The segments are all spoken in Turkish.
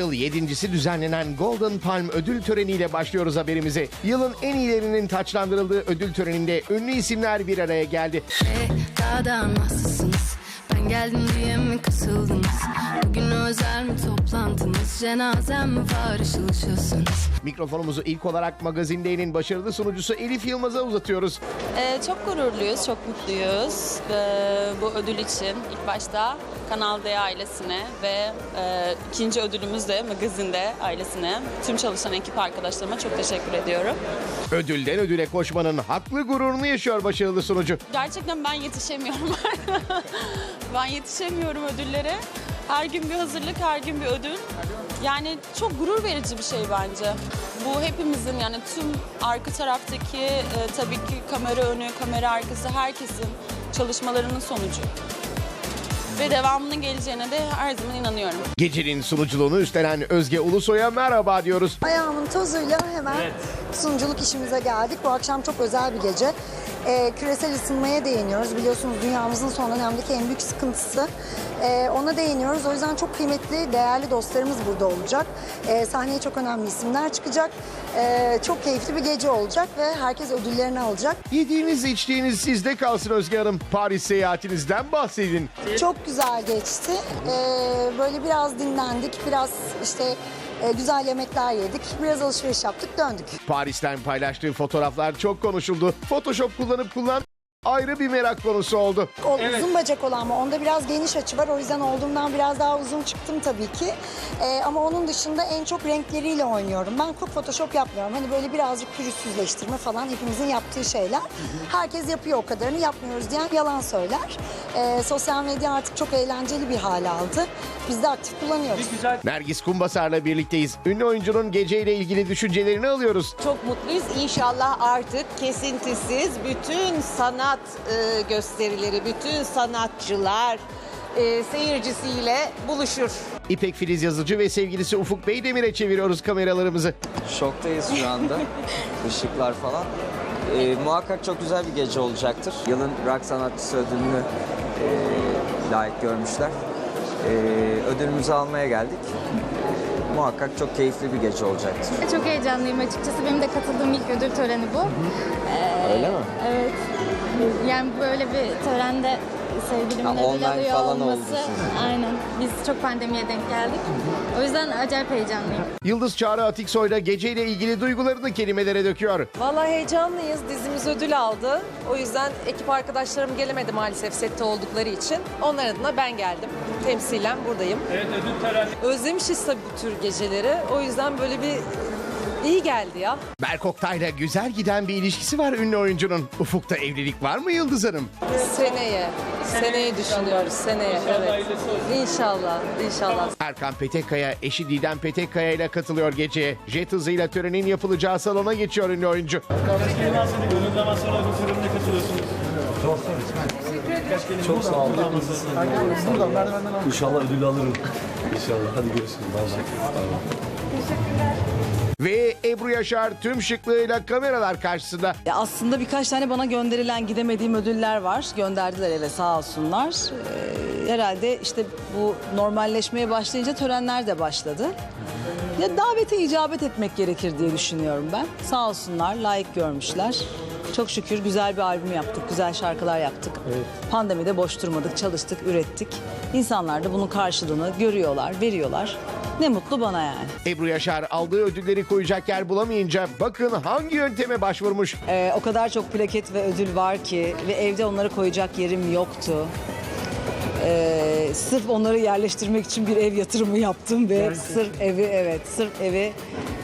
yıl yedincisi düzenlenen Golden Palm ödül töreniyle başlıyoruz haberimize. Yılın en iyilerinin taçlandırıldığı ödül töreninde ünlü isimler bir araya geldi. Daha da nasılsınız? Ben geldim diye mi kasıldınız? Bugün özel mi toplantınız? Cenazem mi var ışıl ışılsınız? Mikrofonumuzu ilk olarak Magazin D'nin başarılı sunucusu Elif Yılmaz'a uzatıyoruz. Ee, çok gururluyuz, çok mutluyuz Ee, bu ödül için. İlk başta Kanal D ailesine ve e, ikinci ödülümüz de Magazinde ailesine, tüm çalışan ekip arkadaşlarıma çok teşekkür ediyorum. Ödülden ödüle koşmanın haklı gururunu yaşıyor başarılı sunucu. Gerçekten ben yetişemiyorum. ben yetişemiyorum ödüllere. Her gün bir hazırlık, her gün bir ödül. Yani çok gurur verici bir şey bence. Bu hepimizin yani tüm arka taraftaki e, tabii ki kamera önü, kamera arkası herkesin çalışmalarının sonucu. Ve devamının geleceğine de her zaman inanıyorum. Gecenin sunuculuğunu üstlenen Özge Ulusoy'a merhaba diyoruz. Ayağımın tozuyla hemen sunuculuk işimize geldik. Bu akşam çok özel bir gece. Ee, küresel ısınmaya değiniyoruz. Biliyorsunuz dünyamızın son dönemdeki en büyük sıkıntısı. Ee, ona değiniyoruz. O yüzden çok kıymetli, değerli dostlarımız burada olacak. Ee, sahneye çok önemli isimler çıkacak. Ee, çok keyifli bir gece olacak ve herkes ödüllerini alacak. Yediğiniz içtiğiniz sizde kalsın Özge Hanım. Paris seyahatinizden bahsedin. Çok güzel geçti. Ee, böyle biraz dinlendik, biraz işte e, güzel yemekler yedik, biraz alışveriş yaptık, döndük. Paris'ten paylaştığı fotoğraflar çok konuşuldu. Photoshop kullanıp kullan ayrı bir merak konusu oldu. O uzun bacak olan mı? Onda biraz geniş açı var. O yüzden olduğumdan biraz daha uzun çıktım tabii ki. Ee, ama onun dışında en çok renkleriyle oynuyorum. Ben çok photoshop yapmıyorum. Hani böyle birazcık pürüzsüzleştirme falan hepimizin yaptığı şeyler. Herkes yapıyor o kadarını yapmıyoruz diyen yalan söyler. Ee, sosyal medya artık çok eğlenceli bir hale aldı. Biz de aktif kullanıyoruz. Nergis Kumbasar'la birlikteyiz. Ünlü oyuncunun geceyle ilgili düşüncelerini alıyoruz. Çok mutluyuz. İnşallah artık kesintisiz bütün sanat e, gösterileri, bütün sanatçılar e, seyircisiyle buluşur. İpek Filiz yazıcı ve sevgilisi Ufuk Beydemir'e çeviriyoruz kameralarımızı. Şoktayız şu anda. Işıklar falan. Ee, muhakkak çok güzel bir gece olacaktır. Yılın rock sanatçısı ödülünü e, layık görmüşler. Ee, ödülümüzü almaya geldik. Ee, muhakkak çok keyifli bir gece olacaktır. Çok heyecanlıyım açıkçası. Benim de katıldığım ilk ödül töreni bu. Öyle mi? Evet. Yani böyle bir törende sevgilimin Ha, ödül online alıyor falan oldu olması. sizin. Aynen. Biz çok pandemiye denk geldik. O yüzden acayip heyecanlıyım. Yıldız Çağrı Atiksoy da geceyle ilgili duygularını kelimelere döküyor. Vallahi heyecanlıyız. Dizimiz ödül aldı. O yüzden ekip arkadaşlarım gelemedi maalesef sette oldukları için. Onlar adına ben geldim. Temsilen buradayım. Evet ödül töreni. Özlemişiz tabii bu tür geceleri. O yüzden böyle bir iyi geldi ya. Berk Oktay'la güzel giden bir ilişkisi var ünlü oyuncunun. Ufuk'ta evlilik var mı Yıldız Hanım? Seneye. Seneye düşünüyoruz. Seneye. Evet. İnşallah. İnşallah. Erkan Petekkaya eşi Didem Petekkaya ile katılıyor geceye. Jet hızıyla törenin yapılacağı salona geçiyor ünlü oyuncu. Çok sağ olun. İnşallah ödülü alırım. İnşallah. Hadi görüşürüz. Bay bay. Ve Ebru Yaşar tüm şıklığıyla kameralar karşısında. Ya aslında birkaç tane bana gönderilen gidemediğim ödüller var. Gönderdiler eve sağ olsunlar. Ee, herhalde işte bu normalleşmeye başlayınca törenler de başladı. Ya davete icabet etmek gerekir diye düşünüyorum ben. Sağ olsunlar, layık görmüşler. Çok şükür güzel bir albüm yaptık, güzel şarkılar yaptık. Pandemide boş durmadık, çalıştık, ürettik. İnsanlar da bunun karşılığını görüyorlar, veriyorlar. Ne mutlu bana yani. Ebru Yaşar aldığı ödülleri koyacak yer bulamayınca bakın hangi yönteme başvurmuş. Ee, o kadar çok plaket ve ödül var ki ve evde onları koyacak yerim yoktu. Ee, sırf onları yerleştirmek için bir ev yatırımı yaptım ve sırf evi evet sırf evi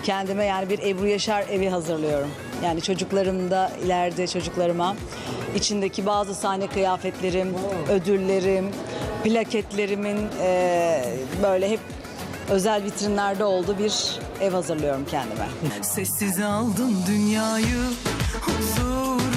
kendime yani bir Ebru Yaşar evi hazırlıyorum. Yani çocuklarımda ileride çocuklarıma içindeki bazı sahne kıyafetlerim, ödüllerim, plaketlerimin eee, böyle hep özel vitrinlerde olduğu bir ev hazırlıyorum kendime. Sessiz aldım dünyayı Huzuru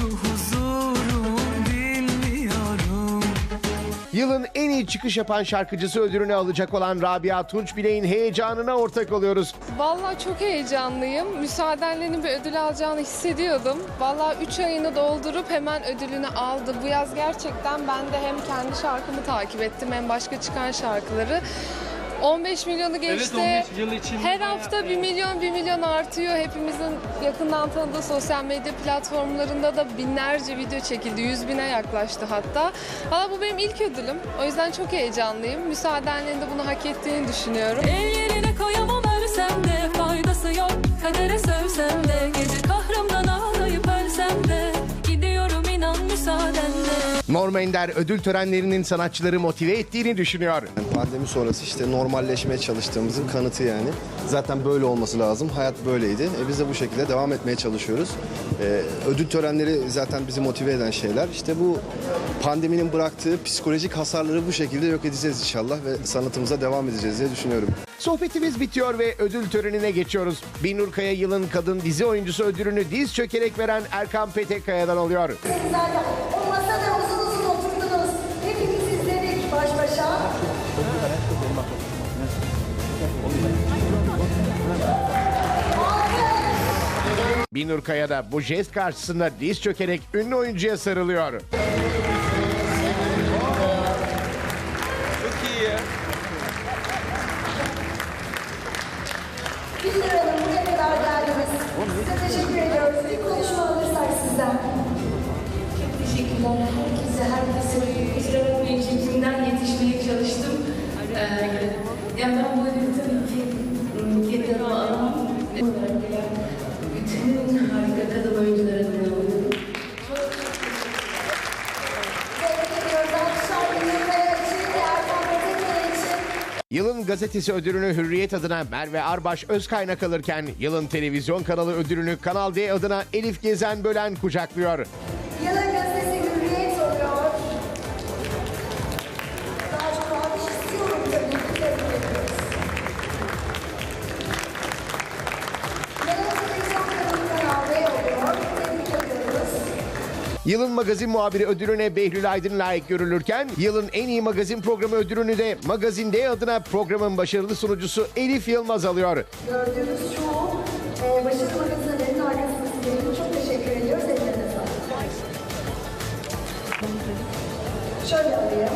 Yılın en iyi çıkış yapan şarkıcısı ödülünü alacak olan Rabia Tunç Bilek'in heyecanına ortak oluyoruz. Vallahi çok heyecanlıyım. Müsaadenlerin bir ödül alacağını hissediyordum. Vallahi 3 ayını doldurup hemen ödülünü aldı. Bu yaz gerçekten ben de hem kendi şarkımı takip ettim hem başka çıkan şarkıları. 15 milyonu geçti. Her hafta 1 milyon 1 milyon artıyor. Hepimizin yakından tanıdığı sosyal medya platformlarında da binlerce video çekildi. 100 bine yaklaştı hatta. Valla bu benim ilk ödülüm. O yüzden çok heyecanlıyım. Müsaadenle de bunu hak ettiğini düşünüyorum. El yerine koyamam ölsem de faydası yok Kadere sövsem de gece Norm Ender ödül törenlerinin sanatçıları motive ettiğini düşünüyor. Pandemi sonrası işte normalleşmeye çalıştığımızın kanıtı yani. Zaten böyle olması lazım. Hayat böyleydi. E biz de bu şekilde devam etmeye çalışıyoruz. E, ödül törenleri zaten bizi motive eden şeyler. İşte bu pandeminin bıraktığı psikolojik hasarları bu şekilde yok edeceğiz inşallah ve sanatımıza devam edeceğiz diye düşünüyorum. Sohbetimiz bitiyor ve ödül törenine geçiyoruz. Binur Kaya yılın kadın dizi oyuncusu ödülünü diz çökerek veren Erkan Petekkaya'dan alıyor. Zaten Binur Kaya da bu jest karşısında diz çökerek ünlü oyuncuya sarılıyor. Yılın gazetesi ödülünü Hürriyet adına Merve Arbaş Özkaynak alırken yılın televizyon kanalı ödülünü Kanal D adına Elif Gezen Bölen kucaklıyor. Yılın Yılın magazin muhabiri ödülüne Behlül Aydın layık görülürken yılın en iyi magazin programı ödülünü de Magazin D adına programın başarılı sunucusu Elif Yılmaz alıyor. Gördüğümüz çoğu e, başarılı magazinlerin arkasında sizlerin çok teşekkür ediyoruz. Ellerine sağlık. Şöyle alayım.